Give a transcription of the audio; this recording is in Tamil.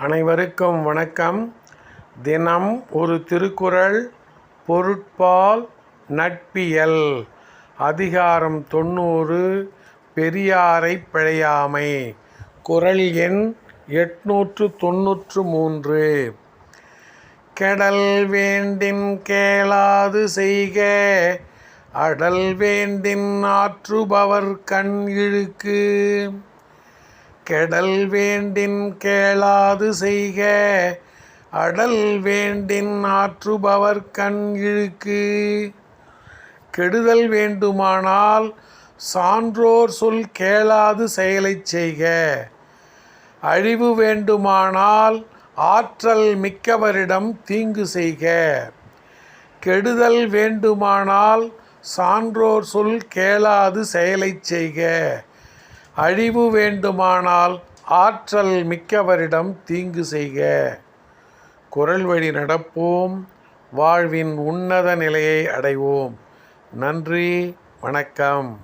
அனைவருக்கும் வணக்கம். தினம் ஒரு திருக்குறள் பொருட்பால் நட்பியல். அதிகாரம் தொண்ணூறு பெரியாரை பிழையாமை. குறள் எண் எட்நூற்று தொன்னூற்று மூன்று. கெடல் வேண்டின் கேளாது செய்க அடல் வேண்டின் ஆற்றுபவர் கண் இழுக்கு. கெடல் வேண்டின் கேளாது செய்க. அடல் வேண்டின் ஆற்றுபவர் கண் இழுக்கு. கெடுதல் வேண்டுமானால் சான்றோர் சொல் கேளாது செயலைச் செய்க. அழிவு வேண்டுமானால் ஆற்றல் மிக்கவரிடம் தீங்கு செய்க. கெடுதல் வேண்டுமானால் சான்றோர் சொல் கேளாது செயலைச் செய்க. அழிவு வேண்டுமானால் ஆற்றல் மிக்கவரிடம் தீங்கு செய்க. குரல் வழி நடப்போம். வாழ்வின் உன்னத நிலையை அடைவோம். நன்றி. வணக்கம்.